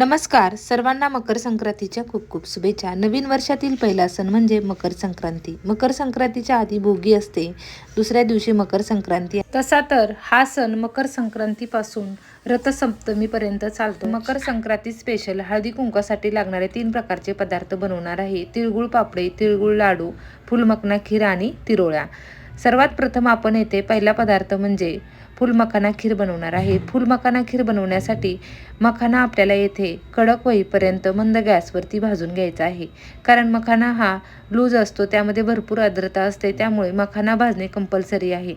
नमस्कार. सर्वांना मकर संक्रांतीच्या खूप खूप शुभेच्छा. नवीन वर्षातील पहिला सण म्हणजे मकर संक्रांती. मकर संक्रांतीच्या आधी भोगी असते. दुसऱ्या दिवशी मकर संक्रांती तसा तर हा सण मकर संक्रांतीपासून रथसप्तमीपर्यंत चालतो. मकर संक्रांती स्पेशल हळदी कुंकासाठी लागणारे तीन प्रकारचे पदार्थ बनवणार आहे. तिळगुळ पापडे तिळगुळ लाडू फुलमकना खीर आणि तिरोळ्या. सर्वात प्रथम आपण येथे पहिला पदार्थ म्हणजे फुल मखाना खीर बनवणार आहे. फुल मखाना खीर बनवण्यासाठी मखाना आपल्याला येथे कडक होईपर्यंत मंद गॅसवरती भाजून घ्यायचा आहे. कारण मखाना हा लूज असतो त्यामध्ये भरपूर आर्द्रता असते त्यामुळे मखाना भाजणे कंपल्सरी आहे.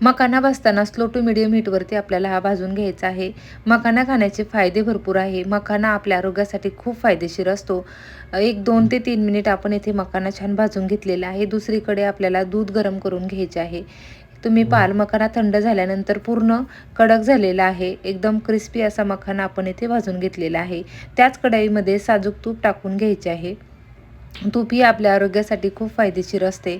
मखाना भाजताना स्लो टू मिडियम हीटवरती आपल्याला हा भाजून घ्यायचा आहे. मखाना खाण्याचे फायदे भरपूर आहे. मखाना आपल्या आरोग्यासाठी खूप फायदेशीर असतो. एक दोन ते तीन मिनिट आपण येथे मखाना छान भाजून घेतलेला आहे. दुसरीकडे आपल्याला दूध गरम करून घ्यायचे आहे. तुम्ही पाल मखाना थंड झाल्यानंतर पूर्ण कडक झालेला आहे. एकदम क्रिस्पी असा मखाना आपण इथे भाजून घेतलेला आहे. त्याच कढाईमध्ये साजूक तूप टाकून घ्यायचे आहे. तूप ही आपल्या आरोग्यासाठी खूप फायदेशीर असते.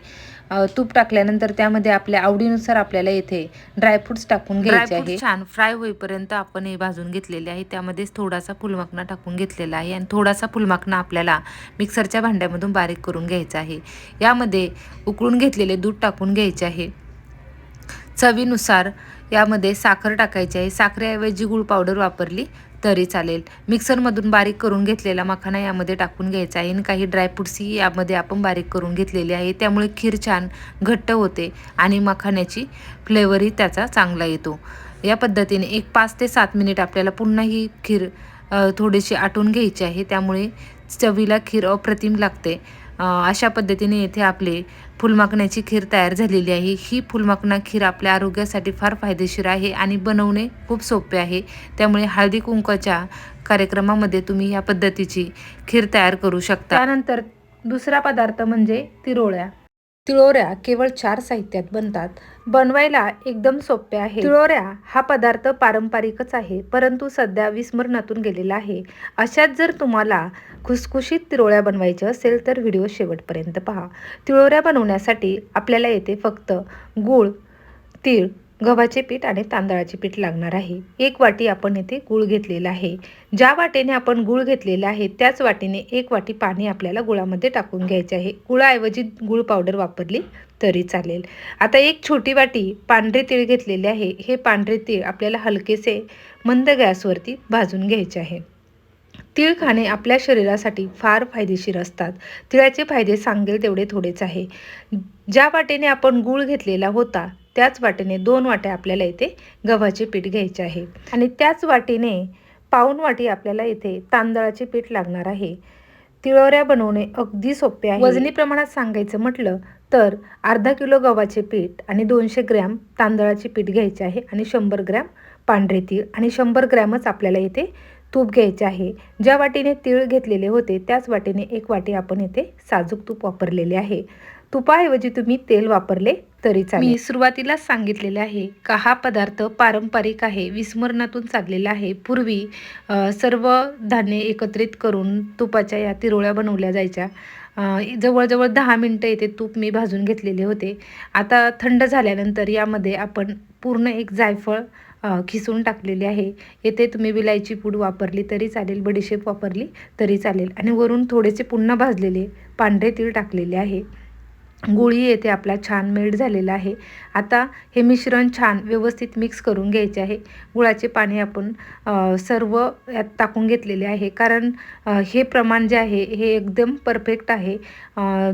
तूप टाकल्यानंतर त्यामध्ये आपल्या आवडीनुसार आपल्याला येथे ड्रायफ्रुट्स टाकून घ्यायचे आहे. छान फ्राय होईपर्यंत आपण हे भाजून घेतलेले आहे. त्यामध्येच थोडासा फुलमकना टाकून घेतलेला आहे आणि थोडासा फुलमकना आपल्याला मिक्सरच्या भांड्यामधून बारीक करून घ्यायचा आहे. यामध्ये उकळून घेतलेले दूध टाकून घ्यायचे आहे. चवीनुसार यामध्ये साखर टाकायची आहे. साखरेऐवजी गूळ पावडर वापरली तरी चालेल. मिक्सरमधून बारीक करून घेतलेला मखाना यामध्ये टाकून घ्यायचा आहे. आणि काही ड्रायफ्रुट्सही यामध्ये आपण बारीक करून घेतलेले आहे. त्यामुळे खीर छान घट्ट होते आणि मखाण्याची फ्लेवरही त्याचा चांगला येतो. या पद्धतीने एक पाच ते सात मिनिट आपल्याला पुन्हा ही खीर थोडीशी आटून घ्यायची आहे. त्यामुळे चवीला खीर अप्रतिम लागते. अशा पद्धतीने येथे आपले फुलमाकण्याची खीर तयार झालेली आहे. ही फुलमाकणा खीर आपल्या आरोग्यासाठी फार फायदेशीर आहे आणि बनवणे खूप सोपे आहे. त्यामुळे हळदी कुंकाच्या कार्यक्रमामध्ये तुम्ही या पद्धतीची खीर तयार करू शकता. त्यानंतर दुसरा पदार्थ म्हणजे तिरोळ्या. तिळोऱ्या केवळ चार साहित्यात बनतात. बनवायला एकदम सोपे आहे. तिळोऱ्या हा पदार्थ पारंपरिकच आहे परंतु सध्या विस्मरणातून गेलेला आहे. अशात जर तुम्हाला खुसखुशीत तिरोळ्या बनवायच्या असेल तर व्हिडिओ शेवटपर्यंत पहा. तिळोऱ्या बनवण्यासाठी आपल्याला येथे फक्त गूळ तीळ गव्हाचे पीठ आणि तांदळाचे पीठ लागणार आहे. एक वाटी आपण येथे गूळ घेतलेला आहे. ज्या वाटेने आपण गूळ घेतलेला आहे त्याच वाटीने एक वाटी पाणी आपल्याला गुळामध्ये टाकून घ्यायचे आहे. गुळाऐवजी गूळ पावडर वापरली तरी चालेल. आता एक छोटी वाटी पांढरे तीळ घेतलेले आहे. हे पांढरे तीळ आपल्याला हलकेसे मंद गॅसवरती भाजून घ्यायचे आहे. तीळ खाणे आपल्या शरीरासाठी फार फायदेशीर असतात. तिळाचे फायदे सांगेल तेवढे थोडेच आहे. ज्या वाटेने आपण गूळ घेतलेला होता त्याच वाटेने दोन वाट्या आपल्याला इथे गव्हाचे पीठ घ्यायचे आहे. आणि त्याच वाटीने पाऊन वाटी आपल्याला इथे तांदळाचे पीठ लागणार आहे. तिळोऱ्या बनवणे अगदी सोपे आहे. वजनी प्रमाणात सांगायचं म्हटलं तर अर्धा किलो गव्हाचे पीठ आणि दोनशे ग्रॅम तांदळाचे पीठ घ्यायचे आहे आणि शंभर ग्रॅम पांढरे तीळ आणि शंभर ग्रॅमच आपल्याला इथे तूप घ्यायचे आहे. ज्या वाटीने तीळ घेतलेले होते त्याच वाटीने एक वाटी आपण इथे साजूक तूप वापरलेले आहे. तुपाऐवजी तुम्ही तेल वापरले तरी चालेल. मी सुरुवातीलाच सांगितलेले आहे का हा पदार्थ पारंपरिक आहे विस्मरणातून चाललेला आहे पूर्वी सर्व धान्य एकत्रित करून तुपाच्या या तिरोळ्या बनवल्या जायच्या. जवळजवळ दहा मिनटं येथे तूप मी भाजून घेतलेले होते. आता थंड झाल्यानंतर यामध्ये आपण पूर्ण एक जायफळ खिसून टाकलेली आहे. येथे तुम्ही विलायची पूड वापरली तरी चालेल बडीशेप वापरली तरी चालेल. आणि वरून थोडेसे पुन्हा भाजलेले पांढरे तीळ टाकलेले आहे. गुळी येथे आपला छान मेल्ट झालेला आहे. आता हे मिश्रण छान व्यवस्थित मिक्स करून घ्यायचे आहे. गुळाचे पाणी आपण सर्व यात टाकून घेतलेले आहे. कारण हे प्रमाण जे आहे हे एकदम परफेक्ट आहे.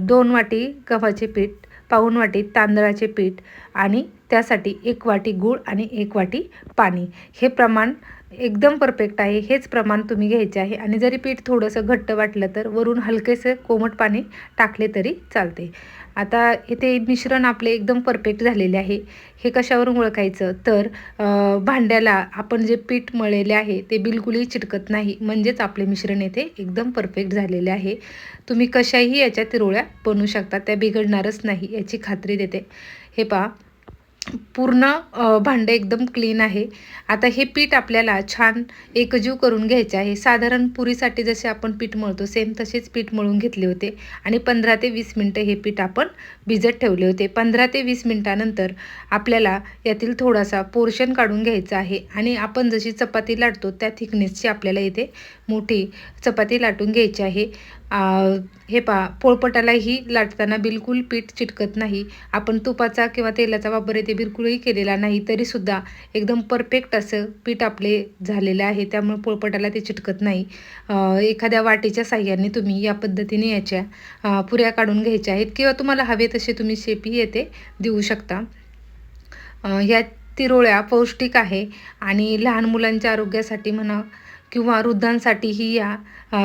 दोन वाटी गव्हाचे पीठ पाऊन वाटी तांदळाचे पीठ आणि त्यासाठी एक वाटी गूळ आणि एक वाटी पाणी. हे प्रमाण एकदम परफेक्ट आहे. हेच प्रमाण तुम्ही घ्यायचे आहे. आणि जरी पीठ थोडंसं घट्ट वाटलं तर वरून हलकेसे कोमट पाणी टाकले तरी चालते. आता इथे मिश्रण आपले एकदम परफेक्ट झालेले आहे. हे कशावरून ओळखायचं? तर भांड्याला आपण जे पीठ मळलेले आहे ते बिलकुलही चिटकत नाही. म्हणजेच आपले मिश्रण येथे एकदम परफेक्ट झालेले आहे. तुम्ही कशाही याच्या तिरोळ्या बनवू शकता. त्या बिघडणारच नाही याची खात्री देते. हे पहा पूर्ण भांडं एकदम क्लीन आहे. आता हे पीठ आपल्याला छान एकजीव करून घ्यायचे आहे. साधारण पुरीसाठी जसे आपण पीठ मळतो सेम तसेच पीठ मळून घेतले होते. आणि पंधरा ते वीस मिनटं हे पीठ आपण भिजत ठेवले होते. पंधरा ते वीस मिनटानंतर आपल्याला यातील थोडासा पोर्शन काढून घ्यायचा आहे. आणि आपण जशी चपाती लाटतो त्या थिकनेसची आपल्याला इथे मोठी चपाती लाटून घ्यायची आहे. हे पा पोळपटालाही लाटताना बिलकुल पीठ चिटकत नाही. आपण तुपाचा किंवा तेलाचा वापर येथे बिलकुलही केलेला नाही तरीसुद्धा एकदम परफेक्ट असं पीठ आपले झालेलं आहे त्यामुळे पोळपटाला ते चिटकत नाही. एखाद्या वाटीच्या साह्याने तुम्ही या पद्धतीने याच्या पुऱ्या काढून घ्यायच्या आहेत किंवा तुम्हाला हवे तसे तुम्ही शेपही येथे देऊ शकता. ह्या तिरोळ्या पौष्टिक आहे आणि लहान मुलांच्या आरोग्यासाठी म्हणा किंवा वृद्धांसाठीही या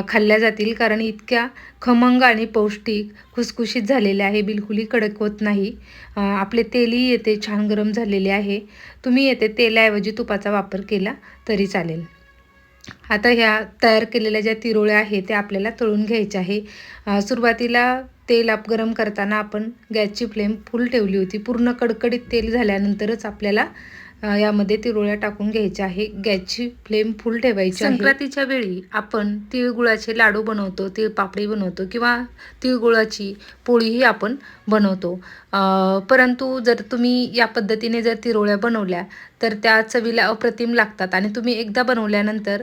खाल्ल्या जातील. कारण इतक्या खमंग आणि पौष्टिक खुसखुशीत झालेल्या आहे. बिलकुलही कडक होत नाही. आपले तेलही येते छान गरम झालेले आहे. तुम्ही येते तेलाऐवजी तुपाचा वापर केला तरी चालेल. आता ह्या तयार केलेल्या ज्या तिरोळ्या आहेत त्या आपल्याला तळून घ्यायच्या आहे. सुरुवातीला तेल आप गरम करताना आपण गॅसची फ्लेम फुल ठेवली होती. पूर्ण कडकडीत तेल झाल्यानंतरच आपल्याला यामध्ये तिरोळ्या टाकून घ्यायच्या आहे. गॅसची फ्लेम फुल ठेवायची संक्रांतीच्या वेळी आपण तिळगुळाचे लाडू बनवतो तिळपापडी बनवतो किंवा तिळगुळाची पोळीही आपण बनवतो. परंतु जर तुम्ही या पद्धतीने जर तिरोळ्या बनवल्या तर त्या चवीला अप्रतिम लागतात. आणि तुम्ही एकदा बनवल्यानंतर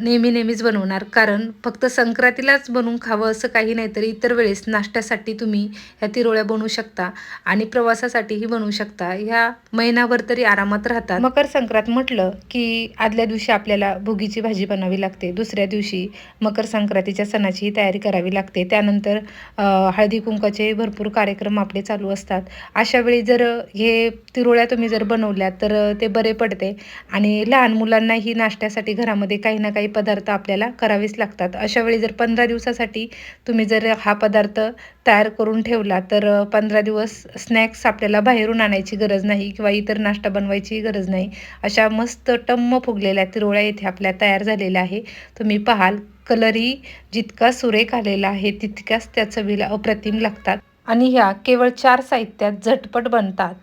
नेहमी नेहमीच बनवणार. कारण फक्त संक्रांतीलाच बनवून खावं असं काही नाही तर इतर वेळेस नाश्त्यासाठी तुम्ही ह्या तिरोळ्या बनवू शकता आणि प्रवासासाठीही बनवू शकता. ह्या महिनाभर तरी आरामात राहतात. मकर संक्रांत म्हटलं की आदल्या दिवशी आपल्याला भुगीची भाजी बनावी लागते. दुसऱ्या दिवशी मकर संक्रांतीच्या सणाचीही तयारी करावी लागते. त्यानंतर हळदी कुंकाचे भरपूर कार्यक्रम आपले चालू असतात. अशा वेळी जर हे तिरोळ्या तुम्ही जर बनवल्या तर ते बरे पडते. आणि लहान मुलांनाही नाश्त्यासाठी घरामध्ये काही ना काही पदार्थ आपल्याला करावेच लागतात. अशा वेळी जर पंधरा दिवसासाठी तुम्ही जर हा पदार्थ तयार करून ठेवला तर पंधरा दिवस स्नॅक्स आपल्याला बाहेरून आणायची गरज नाही किंवा इतर नाश्ता बनवायची गरज नाही. अशा मस्त टम्म फुगलेल्या तिरोळ्या येथे आपल्या तयार झालेल्या आहे. तुम्ही पाहाल कलरही जितका सुरेख आलेला आहे तितक्याच त्या चवीला अप्रतिम लागतात. आणि ह्या केवळ चार साहित्यात झटपट बनतात.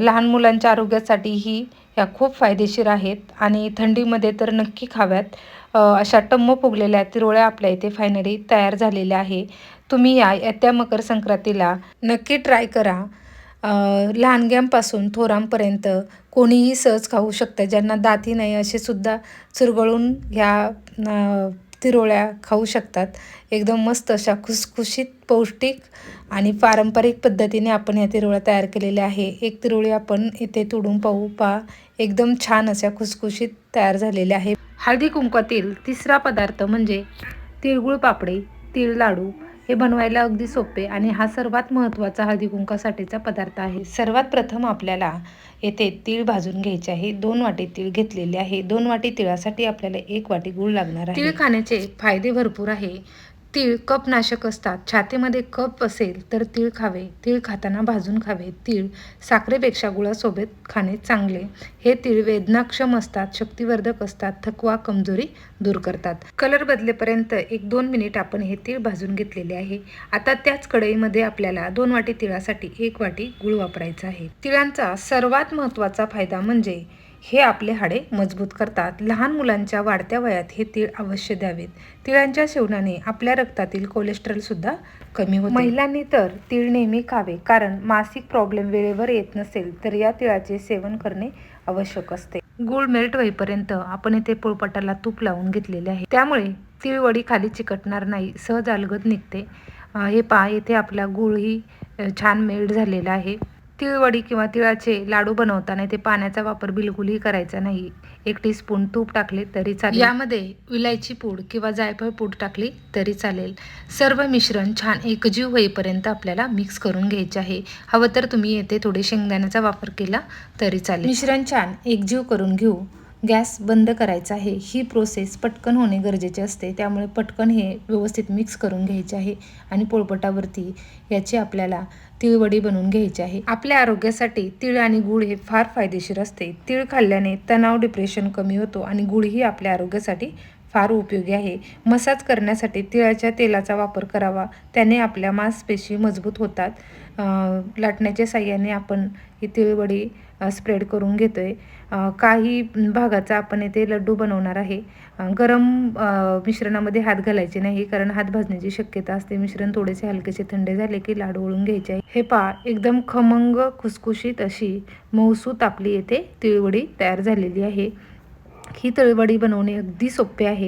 लहान मुलांच्या आरोग्यासाठीही ह्या खूप फायदेशीर आहेत आणि थंडीमध्ये तर नक्की खाव्यात. अशा टम्म फुगलेल्या तिरोळ्या आपल्या इथे फायनली तयार झालेल्या आहे. तुम्ही या येत्या मकर संक्रांतीला नक्की ट्राय करा. लहानग्यांपासून थोरांपर्यंत कोणीही सहज खाऊ शकतं ज्यांना दाती नाही असे सुद्धा चुरगळून ह्या तिरोळ्या खाऊ शकतात. एकदम मस्त अशा खुसखुशीत पौष्टिक आणि पारंपरिक पद्धतीने आपण या तिरोळ्या तयार केलेल्या आहे. एक तिरोळी आपण इथे तोडून पाहू पहा. एकदम छान अशा खुसखुशीत तयार झालेल्या आहे. हळदी कुंकवातील तिसरा पदार्थ म्हणजे तिळगुळ पापडी तिळ लाडू हे बनवायला अगदी सोपे आणि हा सर्वात महत्त्वाचा हळदी कुंकासाठीचा पदार्थ आहे. सर्वात प्रथम आपल्याला येथे तीळ भाजून घ्यायचे आहे. दोन वाटी तीळ घेतलेले आहे. दोन वाटी तिळासाठी आपल्याला एक वाटी गूळ लागणार आहे. तीळ खाण्याचे फायदे भरपूर आहे. तीळ कपनाशक असतात. छातीमध्ये कप असेल तर तीळ खावे. तीळ खाताना भाजून खावे. तीळ साखरेपेक्षा गुळासोबत खाणे चांगले. हे तीळ वेदनाक्षम असतात शक्तिवर्धक असतात थकवा कमजोरी दूर करतात. कलर बदलेपर्यंत एक दोन मिनिट आपण हे तीळ भाजून घेतलेले आहे. आता त्याच कढईमध्ये आपल्याला दोन वाटी तिळासाठी एक वाटी गुळ वापरायचा आहे. तिळांचा सर्वात महत्त्वाचा फायदा म्हणजे हे आपले हाडे मजबूत करतात. लहान मुलांच्या वाढत्या वयात हे तीळ अवश्य द्यावेत. तिळांच्या सेवनाने आपल्या रक्तातील कोलेस्ट्रॉलसुद्धा कमी होते. महिलांनी तर तीळ नेहमी खावे कारण मासिक प्रॉब्लेम वेळेवर येत नसेल तर या तिळाचे सेवन करणे आवश्यक असते. गूळ मेल्ट होईपर्यंत आपण येथे पोळपाटाला तूप लावून घेतलेले आहे. त्यामुळे तिळवडी खाली चिकटणार नाही सहज अलगद निघते. हे पहा येथे आपला गूळही छान मेल्ट झालेला आहे. तिळवडी किंवा तिळाचे लाडू बनवताना ते पाण्याचा वापर बिलकुलही करायचा नाही. एक टीस्पून तूप टाकले तरी चालेल. यामध्ये विलायची पूड किंवा जायफळ पूड टाकली तरी चालेल. सर्व मिश्रण छान एकजीव होईपर्यंत आपल्याला मिक्स करून घ्यायचे आहे. हवं तर तुम्ही येथे थोडे शेंगदाण्याचा वापर केला तरी चालेल. मिश्रण छान एकजीव करून घेऊ. गॅस बंद करायचा आहे ही प्रोसेस पटकन होणे गरजेचे असते. त्यामुळे पटकन हे व्यवस्थित मिक्स करून घ्यायचे आहे आणि पोळपटावरती याची आपल्याला तिळवडी बनवून घ्यायची आहे. आपल्या आरोग्यासाठी तिळ आणि गुळ हे फार फायदेशीर असते. तिळ खाल्ल्याने तणाव डिप्रेशन कमी होतो आणि गुळही आपल्या आरोग्यासाठी फार उपयोगी आहे. मसाज करण्यासाठी तिळाच्या तेलाचा वापर करावा. त्याने आपल्या मांसपेशी मजबूत होतात. लाटण्याच्या साह्याने आपण ही तिळवडी स्प्रेड करून घेतो आहे काही भागाचा आपण येथे लड्डू बनवणार आहे. गरम मिश्रणामध्ये हात घालायचे नाही कारण हात भाजण्याची शक्यता असते. मिश्रण थोडेसे हलकेसे थंड झाले की लाडू वळून घ्यायचे आहे. हे पहा एकदम खमंग खुसखुशीत अशी मौसूत आपली येथे तिळवडी तयार झालेली आहे. ही तिळवडी बनवणे अगदी सोपे आहे.